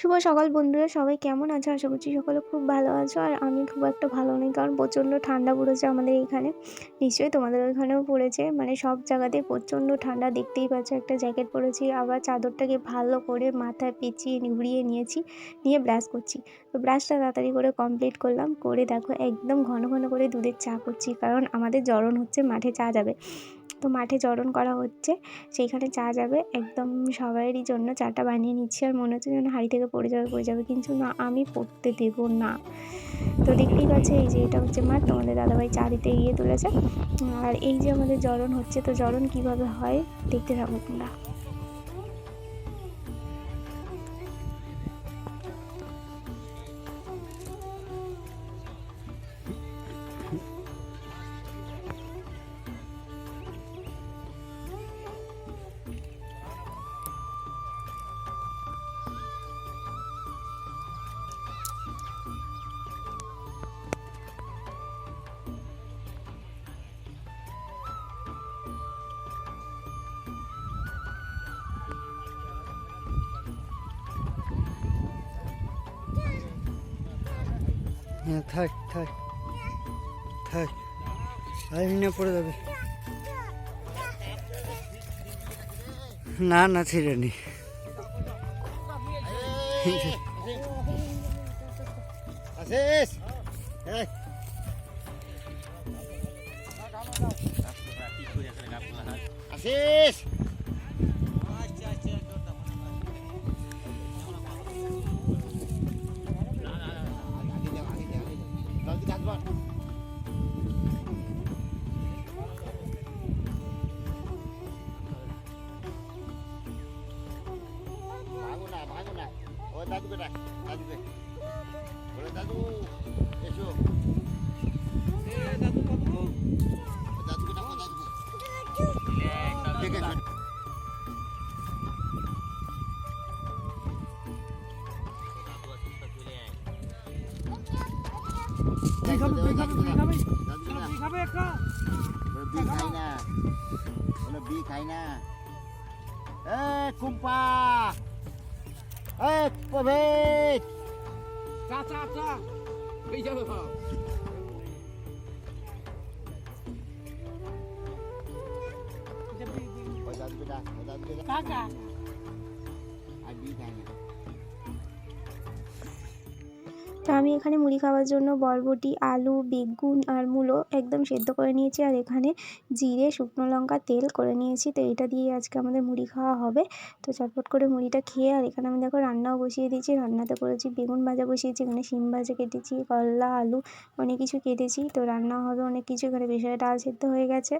শুভ সকাল বন্ধুরা, সবাই কেমন আছো? আশা করছি সকলে খুব ভালো আছো। আর আমি খুব একটা ভালো নেই, কারণ প্রচণ্ড ঠান্ডা পড়েছে আমাদের এখানে। নিশ্চয়ই তোমাদের ওইখানেও পড়েছে। মানে সব জায়গাতে প্রচণ্ড ঠান্ডা, দেখতেই পাচ্ছ একটা জ্যাকেট পরেছি। আবার চাদরটাকে ভালো করে মাথায় পেঁচিয়ে ঘুরিয়ে নিয়েছি, নিয়ে ব্রাশ করছি। তো ব্রাশটা তাড়াতাড়ি করে কমপ্লিট করলাম। করে দেখো, একদম ঘন ঘন করে দুধের চা করছি, কারণ আমাদের জ্বরণ হচ্ছে মাঠে চা যাবে। তো মাঠে জড়ন করা হচ্ছে, সেইখানে চা যাবে। একদম সবাইয়েরই জন্য চাটা বানিয়ে নিচ্ছি আর মনে হচ্ছে যেন হাড়ি থেকে পড়ে যাবে পড়ে যাবে। কিন্তু না, আমি পড়তে দেব না। তো দেখতেই পাচ্ছে এই যে এটা হচ্ছে মাঠ, তোমাদের দাদাভাই চা দিতে গিয়ে তুলেছে। আর এই যে আমাদের জরণ হচ্ছে, তো জরণ কীভাবে হয়, দেখতে থাকো তোমরা। হ্যাঁ থাক থাক। থাক। আর পড়ে যাবে। না না ছেড়ে নি। Asis! ওই দাদু বেটা দাদু কে বলে দাদু এসো দাদু দাদুকে ডাকো দাদুকে দেখে Kumpa. 哎宝贝。咋咋咋回家了打我干 তো আমি এখানে মুড়ি খাওয়ার জন্য বরবটি, আলু, বেগুন আর মূলো একদম সেদ্ধ করে নিয়েছি। আর এখানে জিরে, শুকনো লঙ্কা, তেল করে নিয়েছি। তো এটা দিয়ে আজকে আমাদের মুড়ি খাওয়া হবে। তো চটপট করে মুড়িটা খেয়ে আর এখানে আমি দেখো রান্নাও বসিয়ে দিয়েছি। রান্নাতে করেছি বেগুন ভাজা বসিয়েছি, এখানে শিম ভাজা কেটেছি, করলা, আলু অনেক কিছু কেটেছি। তো রান্না হবে অনেক কিছু। এখানে বিষয়ে ডাল সেদ্ধ হয়ে গেছে।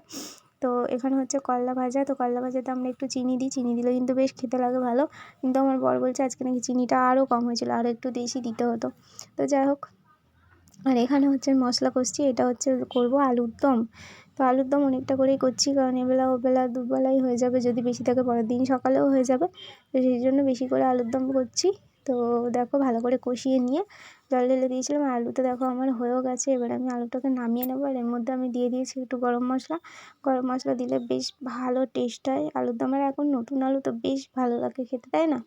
তো এখানে হচ্ছে করলা ভাজা। তো করলা ভাজাতে আমরা একটু চিনি দিই। চিনি দিলে কিন্তু বেশ খেতে লাগে ভালো। কিন্তু আমার বর বলছে আজকে নাকি চিনিটা আরও কম হয়েছিল, আরও একটু বেশি দিতে হতো। তো যাই হোক, আর এখানে হচ্ছে মশলা কষছি। এটা হচ্ছে করব আলুর দম। তো আলুর দম অনেকটা করেই করছি, কারণ এবেলা ওবেলা দুবেলাই হয়ে যাবে। যদি বেশি থাকে পরের দিন সকালেও হয়ে যাবে। তো সেই জন্য বেশি করে আলুর দম করছি। তো দেখো ভালো করে কষিয়ে নিয়ে জল ঢেলে দিয়েছিলাম। আলুটা দেখো আমার হয়েও গেছে। এবার আমি আলুটাকে নামিয়ে নেব। আর এর মধ্যে আমি দিয়ে দিয়েছি একটু গরম মশলা। গরম মশলা দিলে বেশ ভালো টেস্ট হয়। আলুর দমের এখন নতুন আলু তো বেশ ভালো লাগে খেতে, তাই না?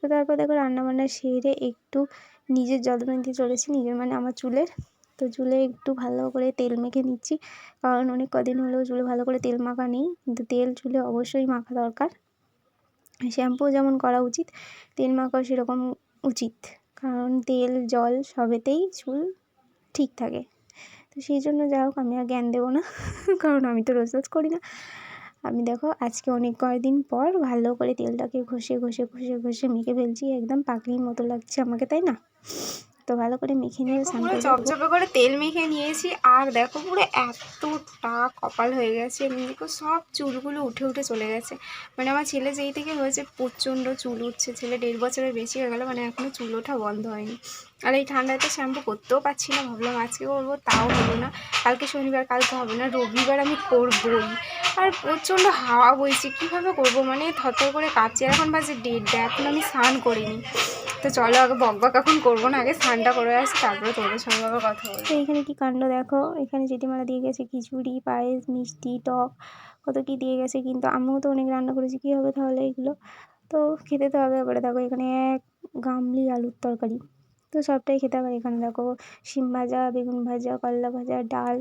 তো তারপর দেখো রান্নাবান্না সেরে একটু নিজের যত্ন নিতে চলেছি, নিজের মানে আমার চুলের। তো চুলে একটু ভালো করে তেল মেখে নিচ্ছি। কারণ অনেক কদিন হলেও চুলে ভালো করে তেল মাখা নেই। কিন্তু তেল চুলে অবশ্যই মাখা দরকার। শ্যাম্পু যেমন করা উচিত, তেল মাখাও সেরকম উচিত। কারণ তেল, জল সবেতেই চুল ঠিক থাকে। তো সেই জন্য যাই হোক আমি আর জ্ঞান দেবো না, কারণ আমি তো রোজ রোজ করি না। আমি দেখো আজকে অনেক কয়দিন পর ভালো করে তেলটাকে ঘষে ঘষে ঘষে ঘষে মেখে ফেলছি, একদম পাগলির মতো লাগছে আমাকে, তাই না? তো ভালো করে মেখে নিয়ে পুরো করে চপচপে করে তেল মেখে নিয়েছি। আর দেখো পুরো এতটা কপাল হয়ে গেছে। এমনি দেখো সব চুলগুলো উঠে উঠে চলে গেছে। মানে আমার ছেলে যেই থেকে হয়েছে প্রচণ্ড চুল উঠছে। ছেলে দেড় বছরের বেশি হয়ে গেলো মানে এখনও চুল ওঠা বন্ধ হয়নি। আর এই ঠান্ডাতে শ্যাম্পু করতেও পারছি না। ভাবলাম আজকে করব তাও হলো না। কালকে শনিবার কালকে হবে না। রবিবার আমি করবই। আর প্রচণ্ড হাওয়া বইছে। কীভাবে করব? মানে থরথর করে কাঁপছে। এখন বাজে ডেটটা এখন আমি স্নান করিনি। তো চলো আগে বক বক এখন করব না, আগে স্নানটা করে আসি, তারপরে তোমাদের সঙ্গে আবার কথা বলব। এখানে কি কাণ্ড দেখো? এখানে জেঠিমারা দিয়ে গেছে খিচুড়ি, পায়েস, মিষ্টি, টক, কত কি দিয়ে গেছে কিন্তু আমিও তো অনেক রান্না করেছি, কী হবে তাহলে এগুলো? তো খেতে তো হবে এবারে, দেখো এখানে এক গামলি আলুর তরকারি। তো সবটাই খেতে হবে এখানে, দেখো শিম ভাজা, বেগুন ভাজা, করলা ভাজা, ডাল,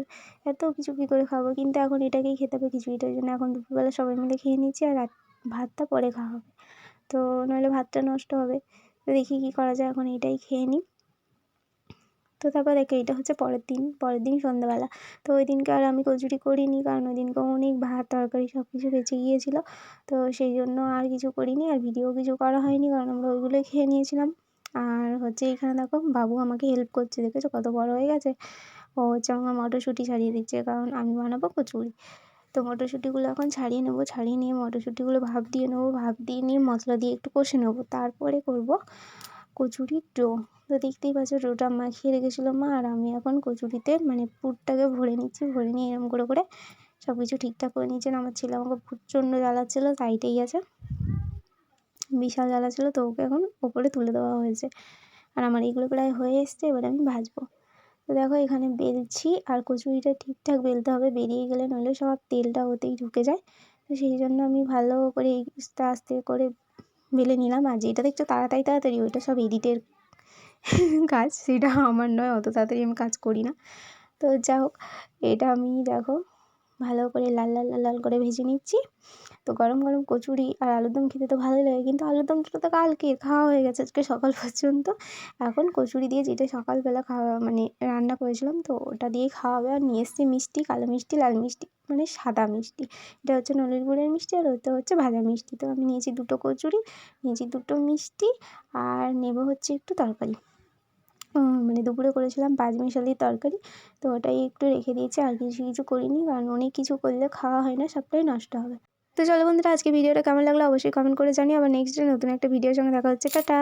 এত কিছু কী করে খাব? কিন্তু এখন এটাকেই খেতে হবে খিচুড়িটার জন্য। এখন দুপুরবেলা সবাই মিলে খেয়ে নিচ্ছি আর রাত, ভাতটা পরে খাওয়া হবে। তো নইলে ভাতটা নষ্ট হবে। তো দেখি কী করা যায়, এখন এটাই খেয়ে নিই। তো তারপর দেখো, এটা হচ্ছে পরের দিন পরের দিন সন্ধ্যাবেলা। তো ওই দিনকে আর আমি কচুরি করিনি, কারণ ওই দিনকে অনেক ভাত, তরকারি সব কিছু বেঁচে গিয়েছিল। তো সেই জন্য আর কিছু করিনি, আর ভিডিও কিছু করা হয়নি, কারণ আমরা ওইগুলোই খেয়ে নিয়েছিলাম। আর হচ্ছে এখানে দেখো, বাবু আমাকে হেল্প করছে, দেখেছ? কত বড় হয়ে গেছে। ও হচ্ছে আমার মটরশুঁটি ছাড়িয়ে দিচ্ছে, কারণ আমি বানাবো কচুরি। তো মটরশুঁটিগুলো এখন ছাড়িয়ে নেব, ছাড়িয়ে নিয়ে মটরশুঁটিগুলো ভাপ দিয়ে নেব, ভাপ দিয়ে নিয়ে মশলা দিয়ে একটু কষে নেব। তারপরে করব কচুরির ডো। তো দেখতেই পাচ্ছ ডোটা মাখিয়ে রেখেছিলো মা, আর আমি এখন কচুরিতে মানে পুরটাকে ভরে নিচ্ছি, ভরে নিয়ে এরম করে করে সব কিছু ঠিকঠাক করে নিচ্ছেন আমার ছেলে আমাকে প্রচণ্ড জ্বালাচ্ছিলো সাইডেই আছে। বিশাল জ্বালাচ্ছিলো, তো ওকে এখন ওপরে তুলে দেওয়া হয়েছে। আর আমার এইগুলো প্রায় হয়ে এসছে, এবার আমি ভাজবো। তো দেখো এখানে বেলছি আর কচুরিটা ঠিকঠাক বেলতে হবে। বেরিয়ে গেলে নইলে সব তেলটা ওতেই ঢুকে যায়। তো সেই জন্য আমি ভালো করে আস্তে আস্তে করে বেলে নিলাম। আর যেটা দেখছ তাড়াতাড়ি তাড়াতাড়ি ওইটা সব এডিটের কাজ। সেটা আমার নয়, অত তাড়াতাড়ি আমি কাজ করি না। তো যা হোক, এটা আমি দেখো ভালো করে লাল লাল লাল লাল করে ভেজে নিচ্ছি। তো গরম গরম কচুরি আর আলুর দম খেতে তো ভালোই লাগে। কিন্তু আলুর দমটা তো কালকে খাওয়া হয়ে গেছে আজকে সকাল পর্যন্ত। এখন কচুরি দিয়ে যেটা সকালবেলা খাওয়া মানে রান্না করেছিলাম তো ওটা দিয়ে খাওয়া হবে আর নিয়ে এসেছি মিষ্টি, কালো মিষ্টি, লাল মিষ্টি মানে সাদা মিষ্টি। এটা হচ্ছে নলের গুড়ের মিষ্টি আর ওটা হচ্ছে ভাজা মিষ্টি। তো আমি নিয়েছি দুটো কচুরি, নিয়েছি দুটো মিষ্টি আর নেব হচ্ছে একটু তরকারি। মানে দুপুরে করেছিলাম পাঁচ মিশালির তরকারি। তো ওটাই একটু রেখে দিয়েছি, আর কিছু কিছু করিনি, কারণ অনেক কিছু করলে খাওয়া হয় না, সবটাই নষ্ট হবে। তো চলো বন্ধুরা, আজকে ভিডিওটা কেমন লাগল অবশ্যই কমেন্ট করে জানিও। আবার নেক্সট ডে নতুন একটা ভিডিওর সঙ্গে দেখা হচ্ছে। টাটা!